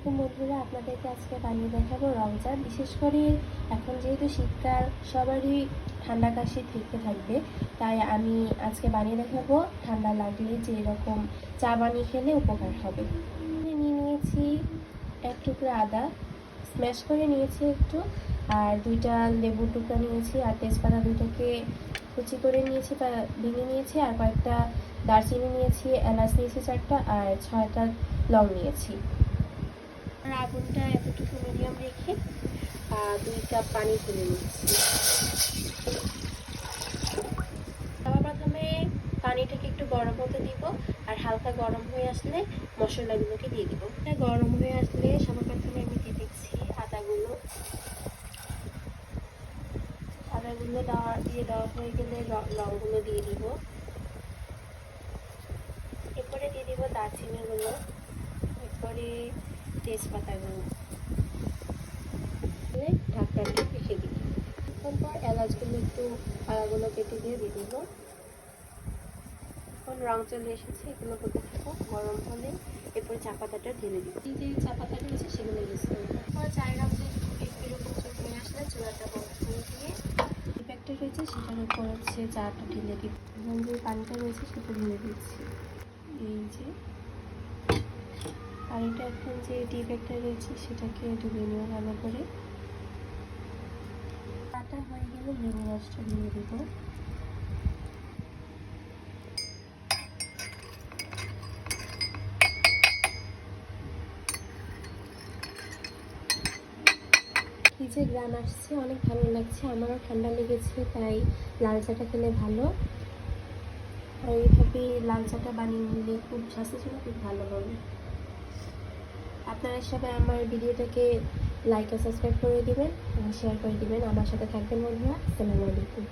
আলাইকুম বন্ধুরা আপনাদেরকে আজকে বানিয়ে দেখাবো রমজান। বিশেষ করে এখন যেহেতু শীতকাল, সবারই ঠান্ডা কাশি থেকে থাকবে। তাই আমি আজকে বানিয়ে দেখাবো ঠান্ডা লাগলে যে এরকম চা বানিয়ে খেলে উপকার হবে। নিয়ে নিয়েছি এক টুকরা আদা। স্ম্যাশ করে নিয়েছি একটু। আর দুইটা লেবুর টুকরা নিয়েছি আর তেজপাতা দুইটাকে কুচি করে নিয়েছি বা ভেঙে নিয়েছি। আর কয়েকটা দারচিনি নিয়েছি, এলাচ নিয়েছি চারটা, আর ছয়টা লং নিয়েছি। আর আগুনটা এতটুকু মিডিয়াম রেখে দুই কাপ পানি তুলে নিচ্ছি। সবার প্রথমে পানিটাকে একটু গরম হতে দিব, আর হালকা গরম হয়ে আসলে মশলাগুলোকে দিয়ে দিব। গরম হয়ে আসলে সবার প্রথমে আমি দিয়ে দিচ্ছি আদাগুলো। আদাগুলো দেওয়া দিয়ে দেওয়া হয়ে গেলে লবঙ্গগুলো দিয়ে দিব। এরপরে দিয়ে দিব দারচিনিগুলো। এরপরে তেজপাতাগুলো। দিয়ে ঢাকনাটা রেখে দিব তারপর এলাচগুলো একটু আলাগুলো কেটে দিয়ে দিয়ে দিব। এখন রং চলে এসেছে এগুলো হতে থাকুক গরম হলে এরপর চা পাতাটা ঢেলে দিব। এই যে চা পাতাটা রয়েছে, সেগুলো ইউজ করব। তারপর চায়ের রং যে একটু এরকম চলে আসলে চুলাটা বন্ধ করে দিয়ে প্যাকটা রয়েছে, সেটার উপর হচ্ছে চাটা ঢেলে দিব। এবং যে পানিটা রয়েছে, সেটা ঢেলে দিচ্ছি। এই যে আর এটা এখন যে টি ব্যাগটা রয়েছে সেটাকে ডুবে নেওয়া ভালো করে চাটা হয়ে গেলে লেবু রসটা দিয়ে দেবো। যে গ্রান আসছে, অনেক ভালো লাগছে, আমারও ঠান্ডা লেগেছে, তাই লাল চাটা খেলে ভালো। আর এইভাবে লাল চাটা বানিয়ে নিলে খুব স্বাস্থ্যের জন্য খুব ভালো হবে। আপনারা সবাই আমার ভিডিওটাকে লাইক আর সাবস্ক্রাইব করে দিবেন শেয়ার করে দিবেন। আমার সাথে থাকবেন বন্ধুরা। আসসালামু আলাইকুম।